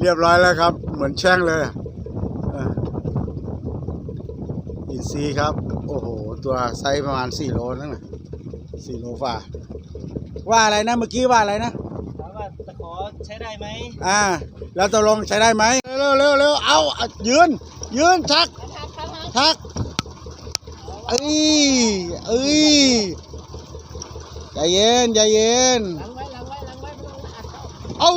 เรียบร้อยแล้วครับ เหมือนแช่งเลยเอออินซีย์ครับ โอ้โห ตัวไซส์ประมาณ4โลนั่นน่ะ4โลฝ่า ว่าอะไรนะเมื่อกี้ว่าอะไรนะถามว่าตะขอใช้ได้ไหมอ่า แล้วตกลงใช้ได้ไหมเร็วเร็วเร็วเอาเอายืน ยืนชักชักเอ้ยเอ้ยใจเย็นใจเย็นล้างไว้ล้างไว้ล้างไว้ไม่ต้องอัดเข้าเอา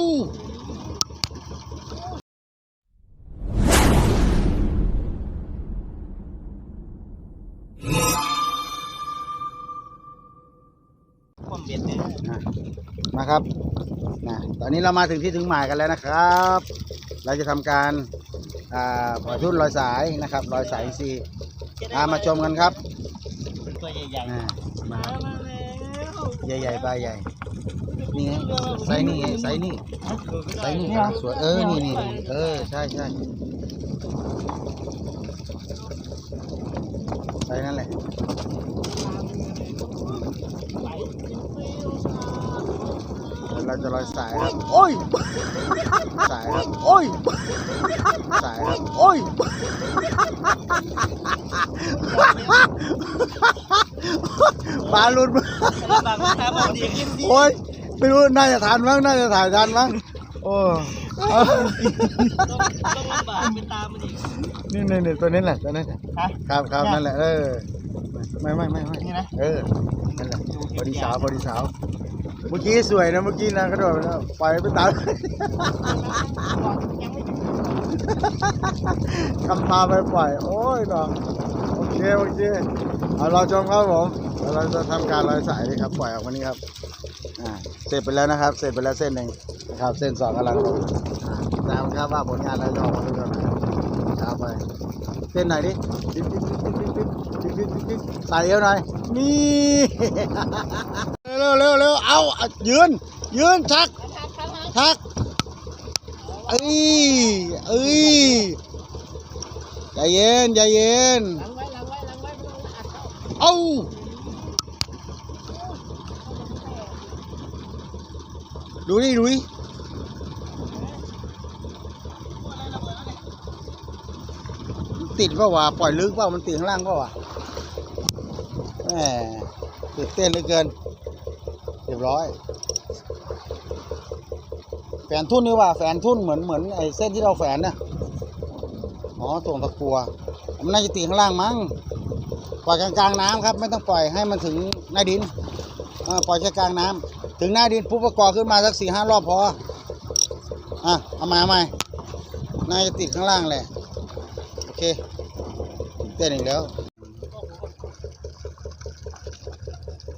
ความเบ็ดเนี่ยมาครับนะตอนนี้เรามาถึงที่ถึงหมายกันแล้วนะครับ เราจะทำการอ่าปล่อยทุ่นลอยสายนะครับลอยสายซีอามาชมกันครับเป็นตัวใหญ่ๆมามาแล้วใหญ่ๆปลาใหญ่นี่ไงไซส์นี่ไงไซส์นี่ไซส์นี่สวยเออนี่นี่เออใช่ใช่ไซส์นั่นแหละ เดี๋ยวเราจะลอยสายครับ โอ้ย สายครับ โอ้ย สายครับ โอ้ย ปลาหลุดมือบางครั้งบางทีกินดีโอ้ย ไม่รู้ น่าจะทานมั้ง น่าจะถ่ายทันมั้ง โอ้เอาต้องต้องลำบากไปตามมันอีกนี่นี่นี่ตัวนี้แหละ ตัวนี้แหละ ฮะ ครับครับนั่นแหละ เออ ไม่ไม่ไม่ไม่นี่นะ เออ นั่นแหละพอดีสาวพอดีสาว เมื่อกี้สวยนะเมื่อกี้นางกระโดดไปแล้วปล่อยไปตาม คำพาไปปล่อย โอ้ยน้องโอเคโอเคเอาเราชมครับผมเราจะทำการลอยสายนี่ครับปล่อยออกมานี้ครับเสร็จไปแล้วนะครับ เสร็จไปแล้วเส้นหนึ่งนะครับ เส้นสองกำลังลงตามครับว่าผลงานเราจะออกมาเป็นยังไงครับไปเส้นไหนดิดิ๊บดิ๊บดิ๊บดิ๊บดิ๊บดิ๊บดิ๊บใส่เอวหน่อยนี่ เร็วเร็วเร็วเอายืน ยืนชัก ชักเอ้ยเอ้ยใจเย็นใจเย็นล้างไว้ล้างไว้ล้างไว้ไม่ต้องอัดเข้าเอาดูนี่ดูนี่ติดเปล่าวะปล่อยลึกเปล่ามันติดข้างล่างเปล่าวะแหมตื่นเต้นเหลือเกิน เรียบร้อย แฝนทุ่นนี่ว่าแฝนทุ่นเหมือนเหมือนไอ้เส้นที่เราแฝนนะอ๋อตรงตะกัว มันน่าจะติดข้างล่างมั้ง ปล่อยกลางๆน้ำครับ ไม่ต้องปล่อยให้มันถึงหน้าดินปล่อยแค่กลางน้ำถึงหน้าดินปุ๊บประกอบขึ้นมาสักสี่ห้ารอบพอ อะ เอามาเอามาน่าจะติดข้างล่างแหละ โอเคตื่นเต้นอีกแล้ว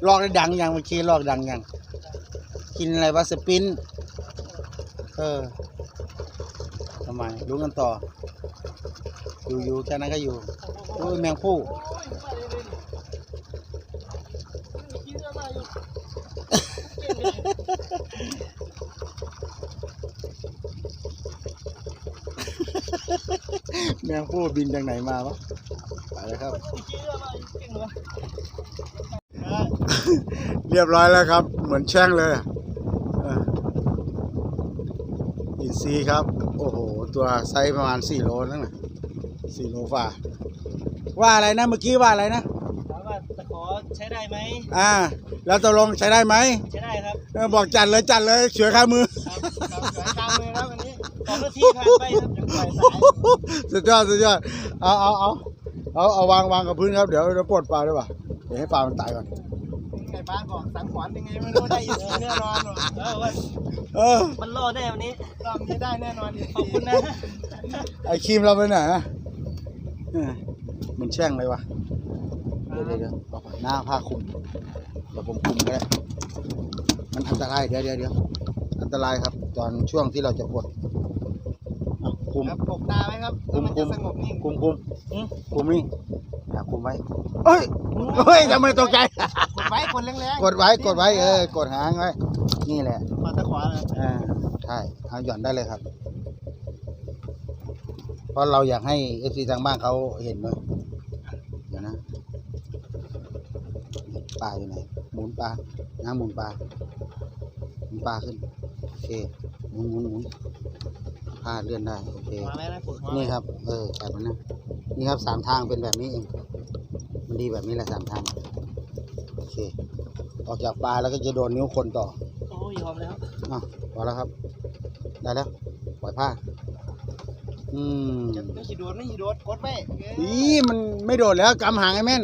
ลอกได้ดังยังเมื่อกี้ลอกดังยังกินอะไรวะสปินเออทำไมรู้กันต่อ อยู่อยู่แค่นั้นก็อยู่โอ้ยแมงผู้แมงผู้บินจากไหนมาวะไปแล้วครับ เรียบร้อยแล้วครับ เหมือนแช่งเลยเอออินซีย์ครับ โอ้โห ตัวไซส์ประมาณ4โลนั่นน่ะ4โลฝ่า ว่าอะไรนะเมื่อกี้ว่าอะไรนะถามว่าตะขอใช้ได้ไหมอ่า แล้วตกลงใช้ได้ไหมใช้ได้ครับเออบอกจัดเลยจัดเลยเฉือข้ามือครับครับสวยตามมือครับอันนี้สองนาทีผ่านไปครับยังปล่อยสายสุดยอดสุดยอดเอาเอาเอาเอาเอาวางวางกับพื้นครับเดี๋ยวเดี๋ยวปลดปลาด้วยป่ะเดี๋ยวให้ปลามันตายก่อน ไก่บ้านบอกสังขวัญยังไงไม่รู้ได้อีกแน่นอนเออว่าเออมันรอดได้วันนี้ รอบนี้ได้แน่นอนขอบคุณนะ ไอครีมเราไปไหนอะเออมันแช่งเลยวะเดี๋ยวเดี๋ยวเดี๋ยวเอาไปหน้าผ้าคลุมเดี๋ยวผมคลุมก็ได้มันอันตรายเดี๋ยวเดี๋ยวเดี๋ยวอันตรายครับ ตอนช่วงที่เราจะปลดอะคลุม ครับปกตาไว้ครับคุมมันคุจะมสงบนิ่ง คุมคุมคุมนี่ อะคุมไว้เฮ้ยเฮ้ยทำไมตกใจกดไว้คนแรงกดไว้กดไว้เออกดหางไว้นี่แหละๆมาตะขวาเลยอ่าใช่เอาหย่อนได้เลยครับ เพราะเราอยากให้เอฟซีทางบ้านเขาเห็นเลยเดี๋ยวนะปลาอยู่ไหนหมุนปลาน้ำหมุนปลาหมุนปลาขึ้นโอเคหมุนหมุนหมุนหมุน ผ้าเลื่อนได้ โอเคมาไหมนะกดหัวนี่ครับ เออจับมันนะนี่ครับสามทางเป็นแบบนี้เอง มันดีแบบนี้แหละสามทาง โอเค ออกจากปลาแล้วก็จะโดนนิ้วคนต่อโอ้ยยอมแล้วอะพอแล้วครับ ได้แล้ว ปล่อยผ้า อืมจะไม่ขีดโดดไม่ขีดโดดกดไปเอ้ยอีมันไม่โดดแล้วกำหางให้แม่น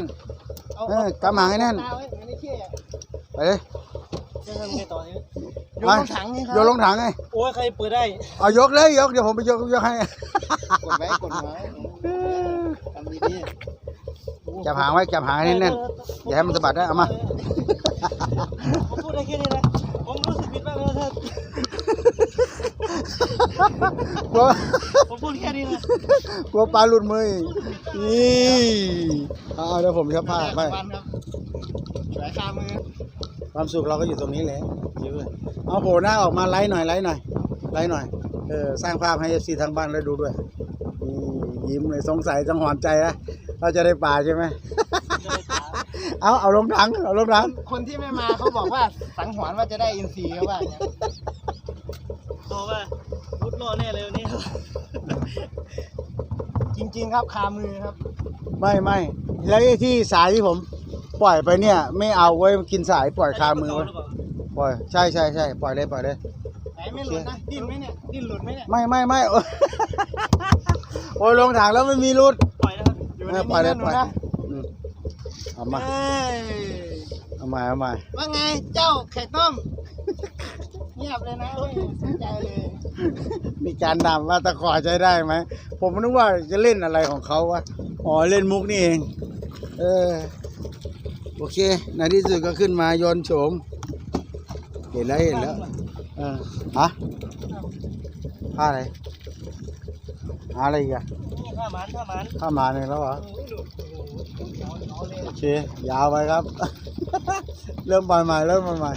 เอาเออกำหางให้แน่น ตาไว้ไม่ได้เขี้ยไปเลย จะทำไงต่อเนี่ยโยไปนลงถังไงครัโยนลงถังไงโอ้ยใครเปิดได้เอายกเลยยกเดี๋ยวผมไปยกยกให้กดไว้กดไว้ทำดีๆจับหางไว้จับหางให้แน่นๆอย่าให้มันสะบัดได้เอามาผมพูดได้แค่นี้นะผมรู้สึกผิดมากเลยถ้ากลัวผมพูดแค่นี้นะกลัวปลาหลุดมืออีกนี่เอาเดี๋ยวผมจะผ้าไปวันครับสายคามือ ความสุขเราก็อยู่ตรงนี้แหละยิ้มเลยเอาโผล่หน้าออกมาไลฟ์หน่อยไลฟ์หน่อยไลฟ์หน่อยเออสร้างภาพให้เอฟซีทางบ้านได้ดูด้วยนี่ยิ้มเลยสงสัยจังหวอนใจนะเราจะได้ปลาใช่ไหมเอาเอาลงถังเอาลงถังคนที่ไม่มาเขาบอกว่าสังหรณ์ว่าจะได้อินทรีย์เขาว่าอย่างเงี้ยบอกว่าพุดรอดแน่เลยวันนี้ครับจริงๆครับคามือครับ ไม่ไม่แล้วไอ้ที่สายที่ผม ปล่อยไปเนี่ย ไม่เอาไว้กินสายปล่อยคามือไว้ปล่อยใช่ใช่ใช่ปล่อยเลยปล่อยเลย ไหนไม่หลุดนะดิ้นไหมเนี่ยดิ้นหลุดไหมเนี่ยไม่ไม่ไม่โอ้ย โอ้ยลงถังแล้วไม่มีรุดปล่อยนะครับอยู่ในเออนี้ปล่อยเลยนะหนูปล่อยนะอืมเอามาเอ้ยเอามาเอามาว่าไงเจ้าไข่ต้มเงียบเลยนะเฮ้ยสนใจเลยมีการดำว่าตะขอใช้ได้ไหมผมนึกว่าจะเล่นอะไรของเขาวะอ๋อเล่นมุกนี่เอง เออ โอเค ในที่สุดก็ขึ้นมาโยนโฉม เห็นแล้วเห็นแล้วเออฮะผ้าอะไรหาอะไรอีกอะนี่ข้ามันข้ามันผ้าหมาหนึ่งแล้วเหรอโอ้ยหลุดโอ้โหเอาเลยโอเค ยาวไปครับ เริ่มปล่อยใหม่เริ่มปล่อยใหม่